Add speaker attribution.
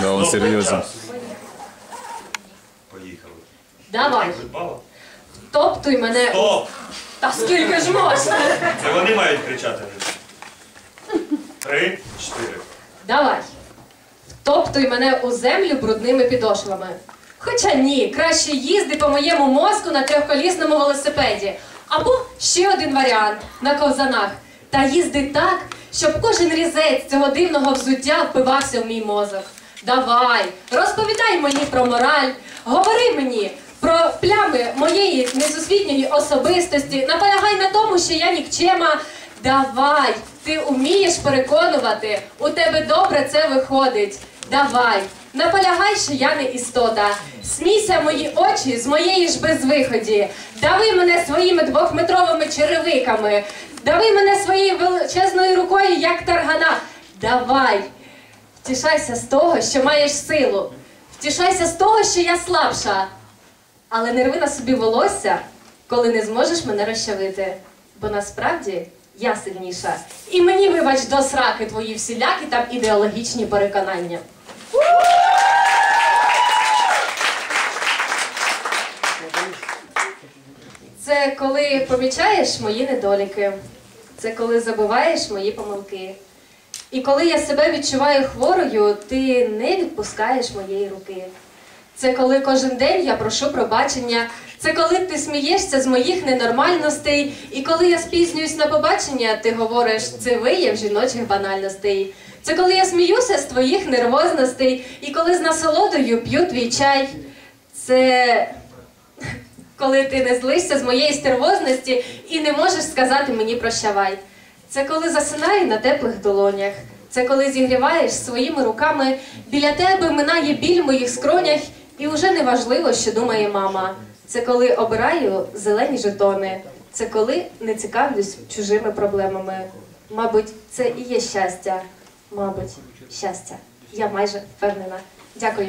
Speaker 1: Да, он серьезен.
Speaker 2: Поїхали.
Speaker 3: Давай, топтуй мене.
Speaker 2: Стоп!
Speaker 3: Та скільки ж можна?
Speaker 2: Це вони мають кричати. Три, чотири.
Speaker 3: Давай. Втоптуй мене у землю брудними підошвами. Хоча ні, краще їзди по моєму мозку на трьохколісному велосипеді. Або ще один варіант на ковзанах. Та їзди так, щоб кожен різець цього дивного взуття впивався в мій мозок. Давай, розповідай мені про мораль, говори мені про плями моєї несусвітньої особистості, наполягай на тому, що я нікчема. Давай, ти вмієш переконувати, у тебе добре це виходить. Давай, наполягай, що я не істота. Смійся мої очі з моєї ж безвиході. Дави мене своїми двохметровими черевиками. Дави мене своєю величезною рукою, як таргана. Давай, втішайся з того, що маєш силу. Втішайся з того, що я слабша. Але не рви на собі волосся, коли не зможеш мене розчавити. Бо насправді я сильніша. І мені, вибач, до сраки твої всілякі там ідеологічні переконання. Це коли помічаєш мої недоліки. Це коли забуваєш мої помилки. І коли я себе відчуваю хворою, ти не відпускаєш моєї руки. Це коли кожен день я прошу пробачення. Це коли ти смієшся з моїх ненормальностей. І коли я спізнююсь на побачення, ти говориш, це вияв жіночих банальностей. Це коли я сміюся з твоїх нервозностей, і коли з насолодою п'ю твій чай. Це коли ти не злишся з моєї стервозності і не можеш сказати мені прощавай. Це коли засинаю на теплих долонях. Це коли зігріваєш своїми руками, біля тебе минає біль в моїх скронях, і вже не важливо, що думає мама. Це коли обираю зелені жетони. Це коли не цікавлюсь чужими проблемами. Мабуть, це і є щастя. Мабуть, щастя. Я майже впевнена. Дякую.